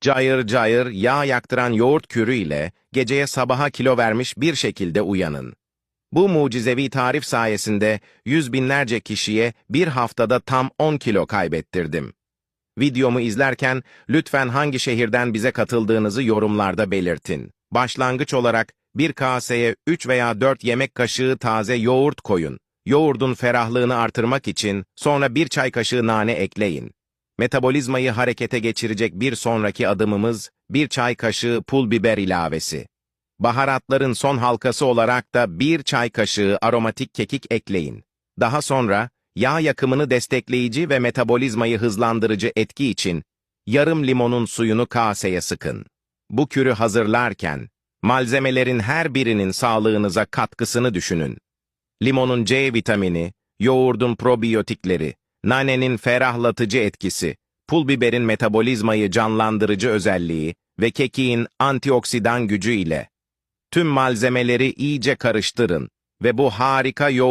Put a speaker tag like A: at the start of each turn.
A: Cayır cayır yağ yaktıran yoğurt kürü ile geceye sabaha kilo vermiş bir şekilde uyanın. Bu mucizevi tarif sayesinde yüz binlerce kişiye bir haftada tam 10 kilo kaybettirdim. Videomu izlerken lütfen hangi şehirden bize katıldığınızı yorumlarda belirtin. Başlangıç olarak bir kaseye 3 veya 4 yemek kaşığı taze yoğurt koyun. Yoğurdun ferahlığını artırmak için sonra bir çay kaşığı nane ekleyin. Metabolizmayı harekete geçirecek bir sonraki adımımız bir çay kaşığı pul biber ilavesi. Baharatların son halkası olarak da bir çay kaşığı aromatik kekik ekleyin. Daha sonra yağ yakımını destekleyici ve metabolizmayı hızlandırıcı etki için yarım limonun suyunu kaseye sıkın. Bu kürü hazırlarken malzemelerin her birinin sağlığınıza katkısını düşünün. Limonun C vitamini, yoğurdun probiyotikleri, nanenin ferahlatıcı etkisi, pul biberin metabolizmayı canlandırıcı özelliği ve kekiğin antioksidan gücü ile tüm malzemeleri iyice karıştırın ve bu harika yoğurt